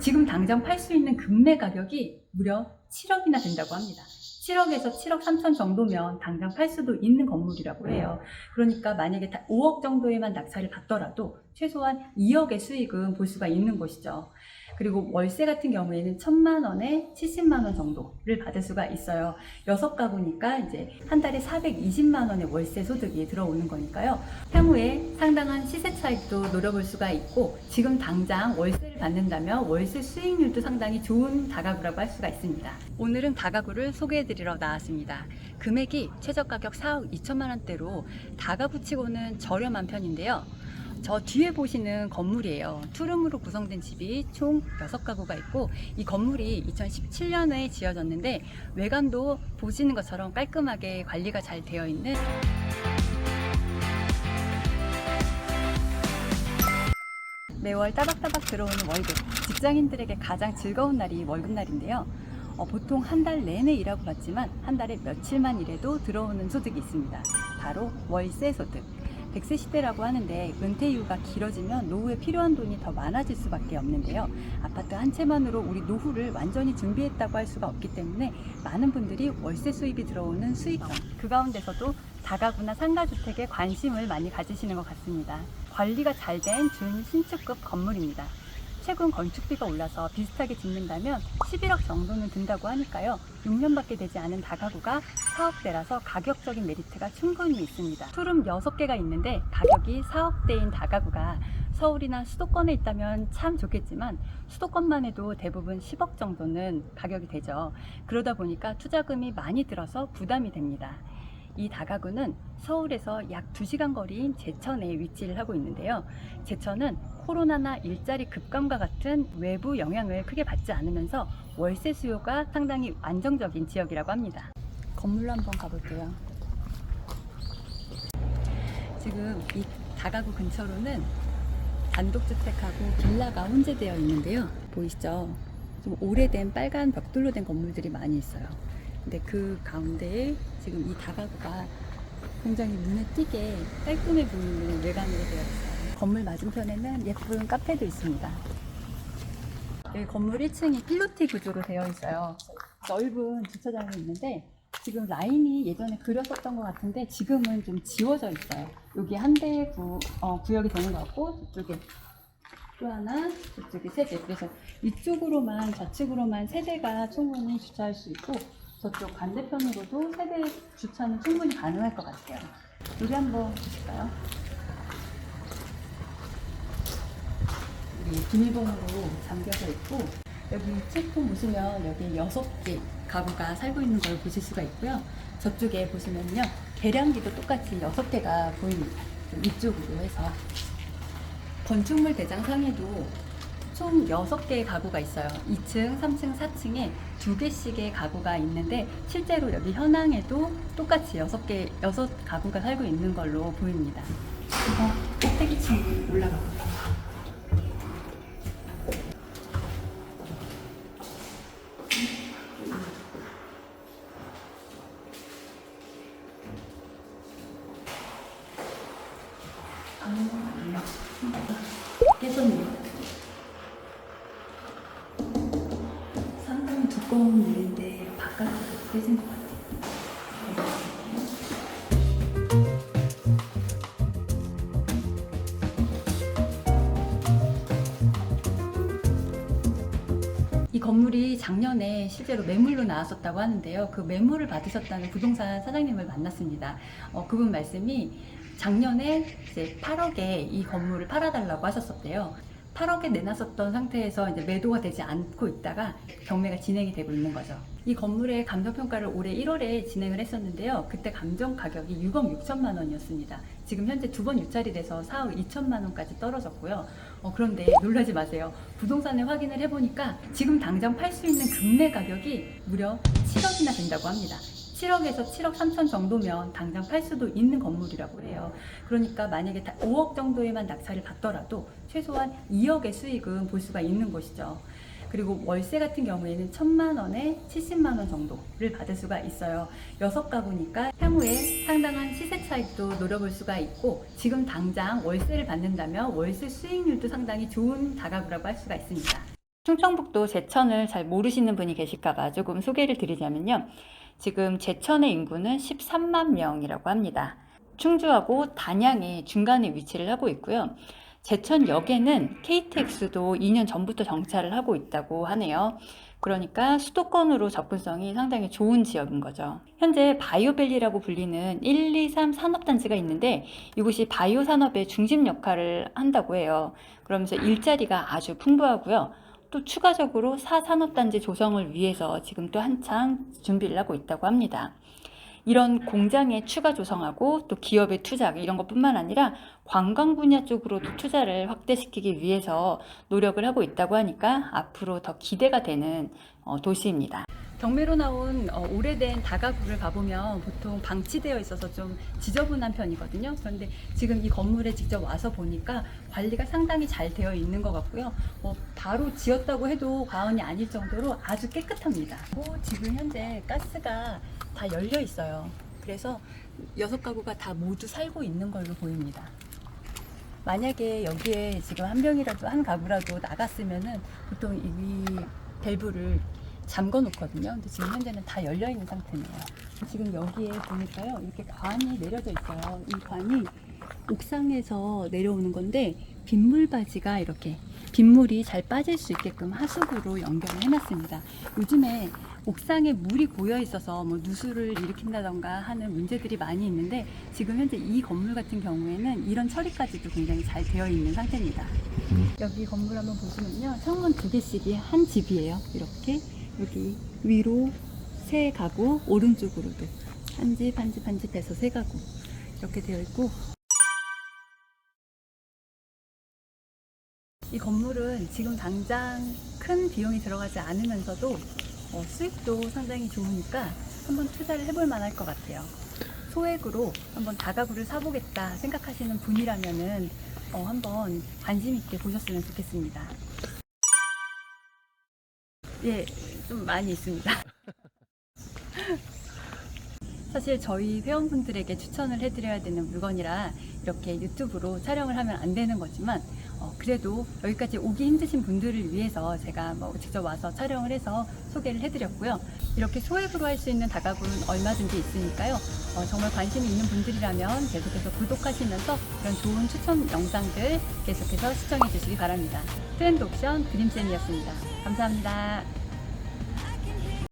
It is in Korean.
지금 당장 팔 수 있는 금매 가격이 무려 7억이나 된다고 합니다. 7억에서 7억 3천 정도면 당장 팔 수도 있는 건물이라고 해요. 그러니까 만약에 다 5억 정도에만 낙찰을 받더라도 최소한 2억의 수익은 볼 수가 있는 것이죠. 그리고 월세 같은 경우에는 천만 원에 70만 원 정도를 받을 수가 있어요. 여섯 가구니까 이제 한 달에 420만 원의 월세 소득이 들어오는 거니까요. 향후에 상당한 시세 차익도 노려볼 수가 있고 지금 당장 월세를 받는다면 월세 수익률도 상당히 좋은 다가구라고 할 수가 있습니다. 오늘은 다가구를 소개해드리러 나왔습니다. 금액이 최저가격 4억 2천만 원대로 다가구치고는 저렴한 편인데요. 저 뒤에 보시는 건물이에요. 투룸으로 구성된 집이 총 6가구가 있고 이 건물이 2017년에 지어졌는데 외관도 보시는 것처럼 깔끔하게 관리가 잘 되어 있는 매월 따박따박 들어오는 월급 직장인들에게 가장 즐거운 날이 월급날인데요. 어, 보통 한 달 내내 일하고 봤지만 한 달에 며칠만 일해도 들어오는 소득이 있습니다. 바로 월세 소득. 100세 시대라고 하는데 은퇴 이후가 길어지면 노후에 필요한 돈이 더 많아질 수밖에 없는데요. 아파트 한 채만으로 우리 노후를 완전히 준비했다고 할 수가 없기 때문에 많은 분들이 월세 수입이 들어오는 수익형 그 가운데서도 다가구나 상가주택에 관심을 많이 가지시는 것 같습니다. 관리가 잘 된 준 신축급 건물입니다. 최근 건축비가 올라서 비슷하게 짓는다면 11억 정도는 든다고 하니까요. 6년밖에 되지 않은 다가구가 4억대라서 가격적인 메리트가 충분히 있습니다. 투룸 6개가 있는데 가격이 4억대인 다가구가 서울이나 수도권에 있다면 참 좋겠지만 수도권만 해도 대부분 10억 정도는 가격이 되죠. 그러다 보니까 투자금이 많이 들어서 부담이 됩니다. 이 다가구는 서울에서 약 2시간 거리인 제천에 위치를 하고 있는데요. 제천은 코로나나 일자리 급감과 같은 외부 영향을 크게 받지 않으면서 월세 수요가 상당히 안정적인 지역이라고 합니다. 건물로 한번 가볼게요. 지금 이 다가구 근처로는 단독주택하고 빌라가 혼재되어 있는데요. 보이시죠? 좀 오래된 빨간 벽돌로 된 건물들이 많이 있어요. 근데 그 가운데에 지금 이 다가구가 굉장히 눈에 띄게 깔끔해 보이는 외관으로 되어 있어요. 건물 맞은편에는 예쁜 카페도 있습니다. 여기 건물 1층이 필로티 구조로 되어 있어요. 넓은 주차장이 있는데 지금 라인이 예전에 그렸었던 것 같은데 지금은 좀 지워져 있어요. 여기 한 대 구, 어, 구역이 되는 것 같고 저쪽에 또 하나, 저쪽에 세 대. 그래서 이쪽으로만 좌측으로만 세 대가 충분히 주차할 수 있고 저쪽 반대편으로도 세대 주차는 충분히 가능할 것 같아요. 여기 한번 보실까요? 여기 비밀번호로 잠겨져 있고 여기 책통 보시면 여기 여섯 개 가구가 살고 있는 걸 보실 수가 있고요. 저쪽에 보시면요 계량기도 똑같이 여섯 개가 보입니다. 좀 이쪽으로 해서 건축물 대장상에도 총 6개의 가구가 있어요. 2층, 3층, 4층에 2개씩의 가구가 있는데 실제로 여기 현황에도 똑같이 6개, 6 가구가 살고 있는 걸로 보입니다. 그래서 꼭대기층 올라가 볼게요. 깨졌네요. 두꺼운 물인데 바깥으로 깨진 것 같아요. 이 건물이 작년에 실제로 매물로 나왔었다고 하는데요. 그 매물을 받으셨다는 부동산 사장님을 만났습니다. 어, 그분 말씀이 작년에 이제 8억에 이 건물을 팔아달라고 하셨었대요. 8억에 내놨었던 상태에서 이제 매도가 되지 않고 있다가 경매가 진행이 되고 있는 거죠. 이 건물의 감정 평가를 올해 1월에 진행을 했었는데요. 그때 감정 가격이 6억 6천만 원이었습니다. 지금 현재 두 번 유찰이 돼서 4억 2천만 원까지 떨어졌고요. 어, 그런데 놀라지 마세요. 부동산에 확인을 해보니까 지금 당장 팔 수 있는 금매 가격이 무려 7억이나 된다고 합니다. 7억에서 7억 3천 정도면 당장 팔 수도 있는 건물이라고 해요. 그러니까 만약에 다 5억 정도에만 낙찰을 받더라도 최소한 2억의 수익은 볼 수가 있는 것이죠. 그리고 월세 같은 경우에는 천만 원에 70만 원 정도를 받을 수가 있어요. 여섯 가구니까 향후에 상당한 시세 차익도 노려볼 수가 있고 지금 당장 월세를 받는다면 월세 수익률도 상당히 좋은 다가구라고 할 수가 있습니다. 충청북도 제천을 잘 모르시는 분이 계실까봐 조금 소개를 드리자면요. 지금 제천의 인구는 13만 명이라고 합니다. 충주하고 단양이 중간에 위치를 하고 있고요. 제천역에는 KTX도 2년 전부터 정차를 하고 있다고 하네요. 그러니까 수도권으로 접근성이 상당히 좋은 지역인 거죠. 현재 바이오밸리라고 불리는 1, 2, 3 산업단지가 있는데 이곳이 바이오 산업의 중심 역할을 한다고 해요. 그러면서 일자리가 아주 풍부하고요. 또 추가적으로 4산업단지 조성을 위해서 지금 또 한창 준비를 하고 있다고 합니다. 이런 공장에 추가 조성하고 또 기업의 투자 이런 것뿐만 아니라 관광 분야 쪽으로도 투자를 확대시키기 위해서 노력을 하고 있다고 하니까 앞으로 더 기대가 되는 어, 도시입니다. 경매로 나온 어, 오래된 다가구를 가보면 보통 방치되어 있어서 좀 지저분한 편이거든요. 그런데 지금 이 건물에 직접 와서 보니까 관리가 상당히 잘 되어 있는 것 같고요. 뭐 바로 지었다고 해도 과언이 아닐 정도로 아주 깨끗합니다. 지금 현재 가스가 다 열려 있어요. 그래서 여섯 가구가 다 모두 살고 있는 걸로 보입니다. 만약에 여기에 지금 한 명이라도 한 가구라도 나갔으면은 보통 이 밸브를 잠궈 놓거든요. 근데 지금 현재는 다 열려 있는 상태네요. 지금 여기에 보니까요. 이렇게 관이 내려져 있어요. 이 관이 옥상에서 내려오는 건데 빗물 바지가 이렇게 빗물이 잘 빠질 수 있게끔 하수구로 연결을 해놨습니다. 요즘에 옥상에 물이 고여 있어서 뭐 누수를 일으킨다던가 하는 문제들이 많이 있는데 지금 현재 이 건물 같은 경우에는 이런 처리까지도 굉장히 잘 되어 있는 상태입니다. 여기 건물 한번 보시면요. 창문 두 개씩이 한 집이에요. 이렇게 여기 위로 세 가구, 오른쪽으로도 한 집, 한 집, 한 집 해서 세 가구 이렇게 되어 있고 이 건물은 지금 당장 큰 비용이 들어가지 않으면서도 어, 수익도 상당히 좋으니까 한번 투자를 해볼 만할 것 같아요. 소액으로 한번 다가구를 사보겠다 생각하시는 분이라면은 어, 한번 관심 있게 보셨으면 좋겠습니다. 예, 좀 많이 있습니다. 사실 저희 회원분들에게 추천을 해드려야 되는 물건이라 이렇게 유튜브로 촬영을 하면 안 되는 거지만 어, 그래도 여기까지 오기 힘드신 분들을 위해서 제가 뭐 직접 와서 촬영을 해서 소개를 해드렸고요. 이렇게 소액으로 할 수 있는 다가구는 얼마든지 있으니까요. 어, 정말 관심이 있는 분들이라면 계속해서 구독하시면서 이런 좋은 추천 영상들 계속해서 시청해 주시기 바랍니다. 트렌드 옵션 드림쌤이었습니다. 감사합니다.